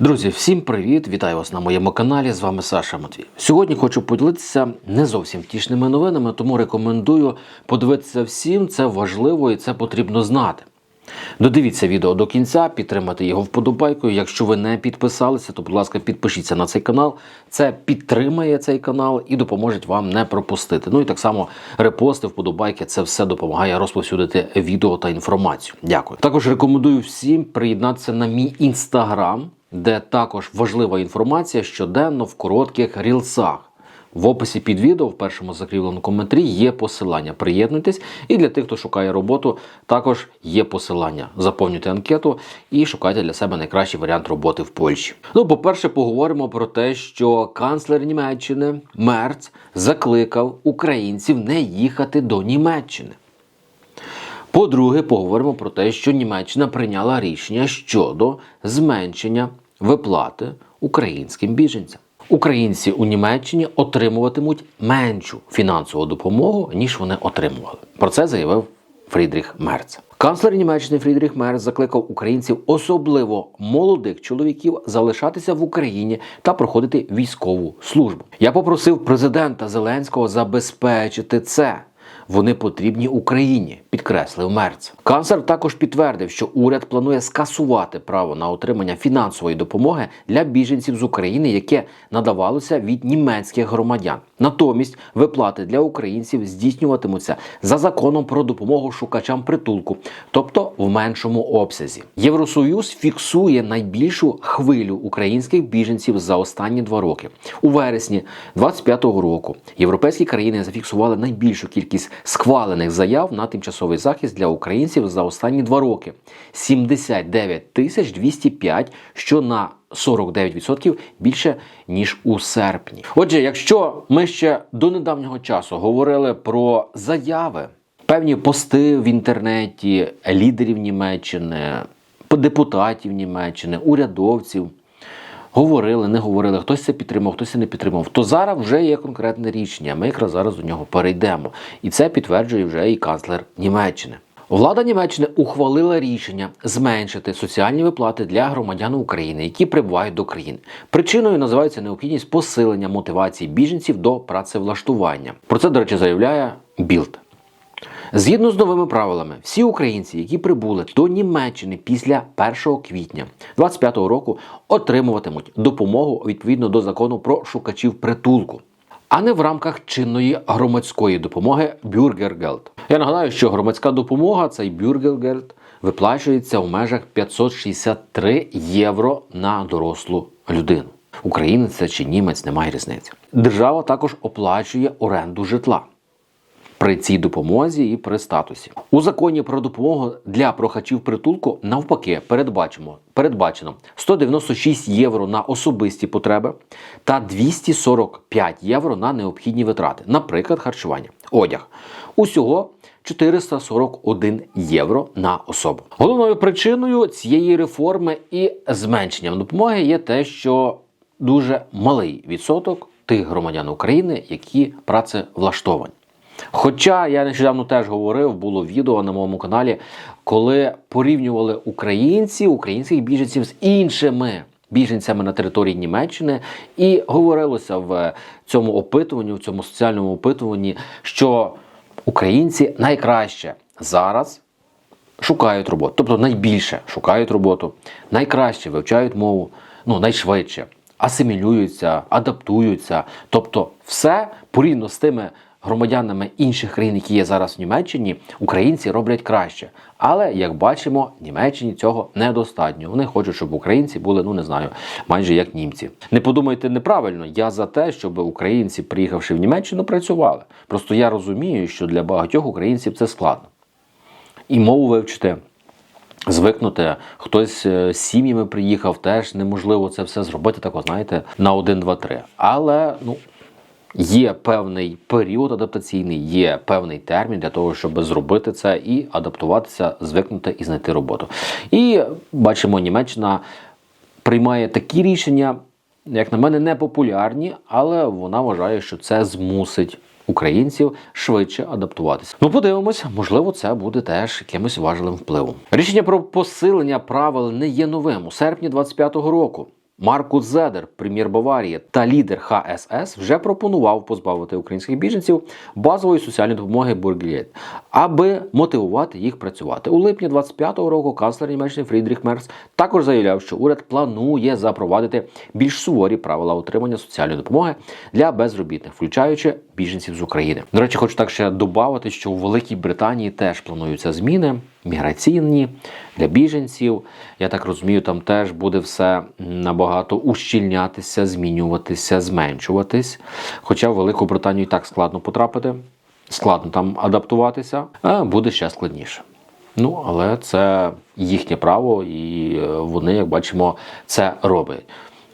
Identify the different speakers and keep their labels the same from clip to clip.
Speaker 1: Друзі, всім привіт! Вітаю вас на моєму каналі. З вами Саша Матвій. Сьогодні хочу поділитися не зовсім втішними новинами, тому рекомендую подивитися всім. Це важливо і це потрібно знати. Додивіться відео до кінця, підтримайте його вподобайкою. Якщо ви не підписалися, то, будь ласка, підпишіться на цей канал. Це підтримає цей канал і допоможе вам не пропустити. Ну і так само репости, вподобайки це все допомагає розповсюдити відео та інформацію. Дякую. Також рекомендую всім приєднатися на мій інстаграм, де також важлива інформація щоденно в коротких рілсах. В описі під відео в першому закріпленому коментарі є посилання. Приєднуйтесь. І для тих, хто шукає роботу, також є посилання. Заповнюйте анкету і шукайте для себе найкращий варіант роботи в Польщі. Ну, по-перше, поговоримо про те, що канцлер Німеччини Мерц закликав українців не їхати до Німеччини. По-друге, поговоримо про те, що Німеччина прийняла рішення щодо зменшення виплати українським біженцям. Українці у Німеччині отримуватимуть меншу фінансову допомогу, ніж вони отримували. Про це заявив Фрідріх Мерц. Канцлер Німеччини Фрідріх Мерц закликав українців, особливо молодих чоловіків, залишатися в Україні та проходити військову службу. Я попросив президента Зеленського забезпечити це. Вони потрібні Україні, підкреслив Мерц. Канцлер також підтвердив, що уряд планує скасувати право на отримання фінансової допомоги для біженців з України, яке надавалося від німецьких громадян. Натомість виплати для українців здійснюватимуться за законом про допомогу шукачам притулку, тобто в меншому обсязі. Євросоюз фіксує найбільшу хвилю українських біженців за останні два роки. У вересні 25-го року європейські країни зафіксували найбільшу кількість схвалених заяв на тимчасовий захист для українців за останні два роки 79 тисяч 205, що на 49% більше ніж у серпні. Отже, якщо ми ще до недавнього часу говорили про заяви, певні пости в інтернеті лідерів Німеччини, депутатів Німеччини, урядовців. Говорили, не говорили, хтось це підтримав, хтось це не підтримав. То зараз вже є конкретне рішення. Ми якраз зараз до нього перейдемо. І це підтверджує вже і канцлер Німеччини. Влада Німеччини ухвалила рішення зменшити соціальні виплати для громадян України, які прибувають до країни. Причиною називається необхідність посилення мотивації біженців до працевлаштування. Про це, до речі, заявляє Білд. Згідно з новими правилами, всі українці, які прибули до Німеччини після 1 квітня 2025 року, отримуватимуть допомогу відповідно до закону про шукачів притулку, а не в рамках чинної громадської допомоги Бюргергелд. Я нагадаю, що громадська допомога цей Бюргергелд виплачується у межах 563 євро на дорослу людину. Українець чи німець немає різниці. Держава також оплачує оренду житла при цій допомозі і при статусі. У законі про допомогу для прохачів притулку навпаки передбачимо передбачено 196 євро на особисті потреби та 245 євро на необхідні витрати, наприклад, харчування, одяг. Усього 441 євро на особу. Головною причиною цієї реформи і зменшенням допомоги є те, що дуже малий відсоток тих громадян України, які працевлаштовані. Хоча я нещодавно теж говорив, було відео на моєму каналі, коли порівнювали українців, українських біженців з іншими біженцями на території Німеччини, і говорилося в цьому опитуванні, в цьому соціальному опитуванні, що українці найкраще зараз шукають роботу, тобто найбільше шукають роботу, найкраще вивчають мову, ну найшвидше асимілюються, адаптуються, тобто все порівняно з тими громадянами інших країн, які є зараз в Німеччині, українці роблять краще. Але як бачимо, Німеччині цього недостатньо. Вони хочуть, щоб українці були, ну не знаю, майже як німці. Не подумайте неправильно. Я за те, щоб українці, приїхавши в Німеччину, працювали. Просто я розумію, що для багатьох українців це складно. І мову вивчити. Звикнути, хтось з сім'ями приїхав, теж неможливо це все зробити, так, знаєте, на один, два, три. Але ну Є певний період адаптаційний, є певний термін для того, щоб зробити це і адаптуватися, звикнути і знайти роботу. І бачимо, Німеччина приймає такі рішення, як на мене, непопулярні, але вона вважає, що це змусить українців швидше адаптуватися. Ну, подивимося, можливо, це буде теж якимось важливим впливом. Рішення про посилення правил не є новим у серпні 25-го року. Маркус Зедер, прем'єр Баварії та лідер ХСС, вже пропонував позбавити українських біженців базової соціальної допомоги Бургельєт, аби мотивувати їх працювати. У липні 25-го року канцлер Німеччини Фрідріх Мерс також заявляв, що уряд планує запровадити більш суворі правила отримання соціальної допомоги для безробітних, включаючи біженців з України. До речі, хочу так ще додати, що у Великій Британії теж плануються зміни міграційні для біженців. Я так розумію, там теж буде все набагато ущільнятися, змінюватися, зменшуватись. Хоча в Велику Британію і так складно потрапити, складно там адаптуватися, а буде ще складніше. Ну, але це їхнє право, і е, вони, як бачимо, це роблять.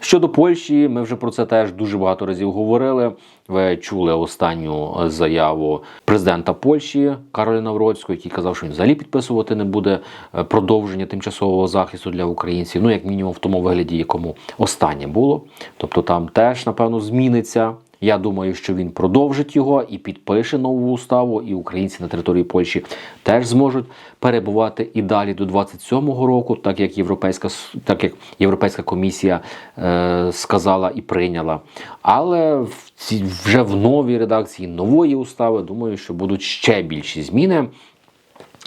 Speaker 1: Щодо Польщі, ми вже про це теж дуже багато разів говорили. Ви чули останню заяву президента Польщі Кароля Навроцького, який казав, що він взагалі підписувати не буде е, продовження тимчасового захисту для українців. Ну, як мінімум, в тому вигляді, якому останнє було. Тобто там теж, напевно, зміниться. Я думаю, що він продовжить його і підпише нову уставу, і українці на території Польщі теж зможуть перебувати і далі до 27-го року, так як європейська так як європейська комісія е, сказала і прийняла. Але в ці, вже в новій редакції нової устави думаю, що будуть ще більші зміни.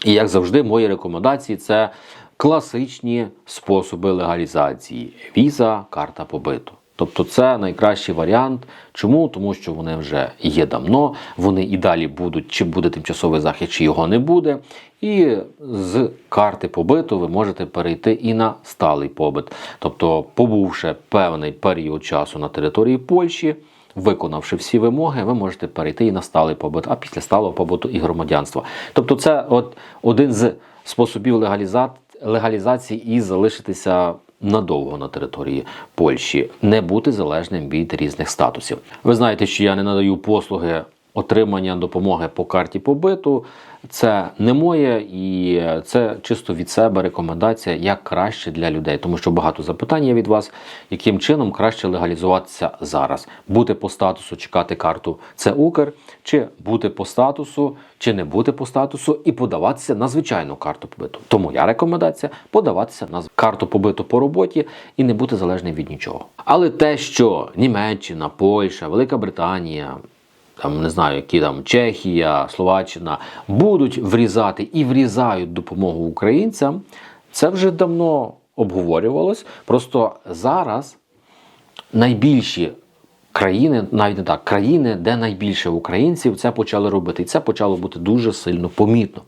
Speaker 1: І як завжди, мої рекомендації це класичні способи легалізації: віза, карта побиту. Тобто це найкращий варіант. Чому? Тому що вони вже є давно, вони і далі будуть, чи буде тимчасовий захід, чи його не буде. І з карти побиту ви можете перейти і на сталий побит. Тобто, побувши певний період часу на території Польщі, виконавши всі вимоги, ви можете перейти і на сталий побит, а після сталого побуту і громадянства. Тобто, це от один з способів легаліза... легалізації і залишитися надовго на території Польщі, не бути залежним від різних статусів. Ви знаєте, що я не надаю послуги отримання допомоги по карті побиту. Це не моє і це чисто від себе рекомендація, як краще для людей, тому що багато запитань є від вас, яким чином краще легалізуватися зараз, бути по статусу, чекати карту це Укр, чи бути по статусу, чи не бути по статусу, і подаватися на звичайну карту побиту. Тому я рекомендація подаватися на карту побиту по роботі і не бути залежним від нічого. Але те, що Німеччина, Польща, Велика Британія там не знаю, які там Чехія, Словаччина будуть врізати і врізають допомогу українцям, це вже давно обговорювалось. Просто зараз найбільші країни, навіть не так, країни, де найбільше українців, це почали робити. І це почало бути дуже сильно помітно.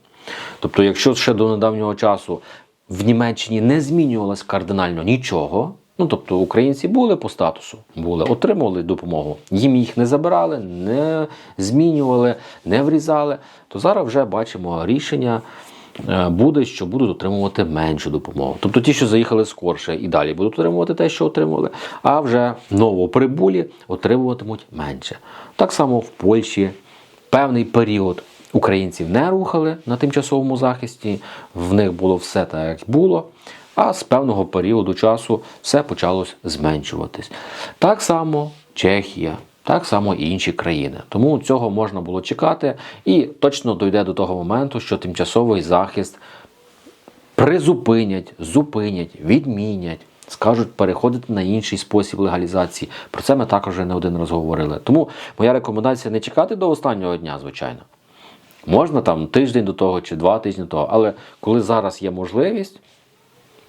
Speaker 1: Тобто, якщо ще до недавнього часу в Німеччині не змінювалось кардинально нічого. Ну, тобто українці були по статусу, були, отримували допомогу. Їм їх не забирали, не змінювали, не врізали. То зараз вже бачимо рішення е, буде, що будуть отримувати меншу допомогу. Тобто ті, що заїхали скорше і далі будуть отримувати те, що отримували, а вже новоприбулі отримуватимуть менше. Так само в Польщі певний період українців не рухали на тимчасовому захисті, в них було все так, як було. А з певного періоду часу все почалось зменшуватись. Так само Чехія, так само і інші країни. Тому цього можна було чекати, і точно дойде до того моменту, що тимчасовий захист призупинять, зупинять, відмінять. Скажуть переходити на інший спосіб легалізації. Про це ми також не один раз говорили. Тому моя рекомендація не чекати до останнього дня, звичайно. Можна там тиждень до того чи два тижні до того, але коли зараз є можливість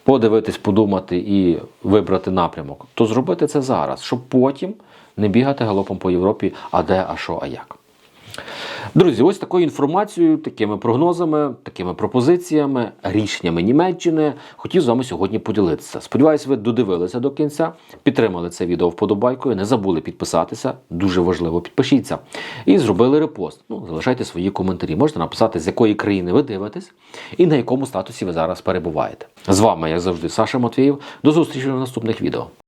Speaker 1: подивитись, подумати і вибрати напрямок, то зробити це зараз, щоб потім не бігати галопом по Європі, а де, а що, а як. Друзі, ось такою інформацією, такими прогнозами, такими пропозиціями, рішеннями Німеччини хотів з вами сьогодні поділитися. Сподіваюся, ви додивилися до кінця, підтримали це відео вподобайкою, не забули підписатися. Дуже важливо, підпишіться. І зробили репост. Ну, залишайте свої коментарі. Можете написати, з якої країни ви дивитесь і на якому статусі ви зараз перебуваєте. З вами, як завжди, Саша Матвієв. До зустрічі в наступних відео.